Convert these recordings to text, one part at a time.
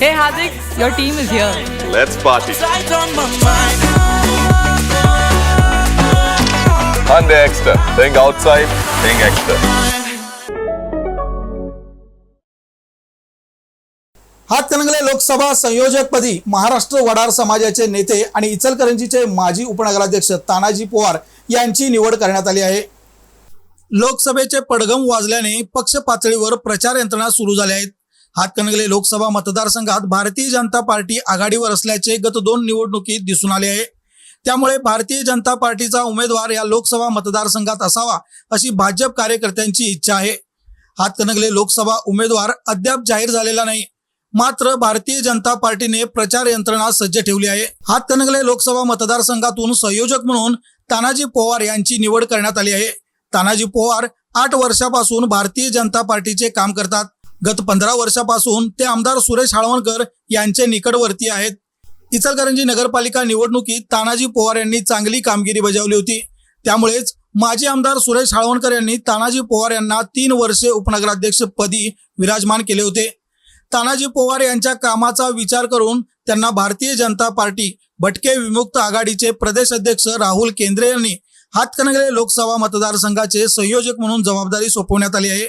Hey Hardik, your team is here. Let's party. Hyundai Extra. Think outside, think extra. Hatkanangale Lok Sabha संयोजकपदी Maharashtra वडार समाजाचे नेते आणि इचलकरंजीचे माजी उपनगराध्यक्ष तानाजी पवार यांची निवड करण्यात आली आहे. लोकसभेचे पडगम वाजल्याने पक्ष पातळीवर प्रचार यंत्रणा सुरू झाल्या आहेत. हातकणंगले लोकसभा मतदारसंघात भारतीय जनता पार्टी आघाडीवर असल्याचे गत दोन निवडणुकीत दिसून आले आहे. त्यामुळे भारतीय जनता पार्टीचा उमेदवार या लोकसभा मतदारसंघात असावा अशी भाजप कार्यकर्त्यांची इच्छा आहे. हातकणंगले लोकसभा उमेदवार अद्याप जाहीर झालेला नाही. मात्र भारतीय जनता पार्टीने प्रचार यंत्रणा सज्ज ठेवली आहे. हातकणंगले लोकसभा मतदारसंघातून संयोजक म्हणून तानाजी पवार यांची निवड करण्यात आली आहे. तानाजी पवार आठ वर्षापासून भारतीय जनता पार्टीचे काम करतात. गत पंधरा वर्षापासून ते आमदार सुरेश हाळवणकर यांचे निकटवर्ती आहेत. इचलकरंजी नगरपालिका निवडणुकीत तानाजी पवार यांनी चांगली कामगिरी बजावली होती. त्यामुळेच माजी आमदार सुरेश हाळवणकर यांनी तानाजी पवार यांना तीन वर्षे उपनगराध्यक्ष पदी विराजमान केले होते. तानाजी पवार यांच्या कामाचा विचार करून त्यांना भारतीय जनता पार्टी भटके विमुक्त आघाडीचे प्रदेश अध्यक्ष राहुल केंद्रे यांनी हातकणंगले लोकसभा मतदारसंघाचे संयोजक म्हणून जबाबदारी सोपवण्यात आली आहे.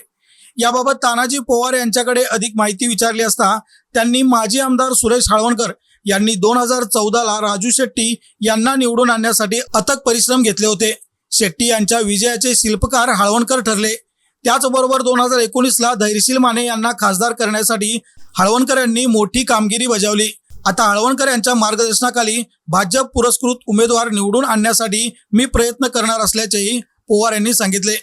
याबाबत तानाजी पोवार यांच्याकडे अधिक माहिती विचारली असता त्यांनी माजी आमदार सुरेश हाळवणकर यांनी दोन हजार चौदाला राजू शेट्टी यांना निवडून आणण्यासाठी अथक परिश्रम घेतले होते. शेट्टी यांच्या विजयाचे शिल्पकार हाळवणकर ठरले. त्याचबरोबर दोन हजार एकोणीसला धैर्यशील माने यांना खासदार करण्यासाठी हळवणकर यांनी मोठी कामगिरी बजावली. आता हळवणकर यांच्या मार्गदर्शनाखाली भाजप पुरस्कृत उमेदवार निवडून आणण्यासाठी मी प्रयत्न करणार असल्याचेही पवार यांनी सांगितले.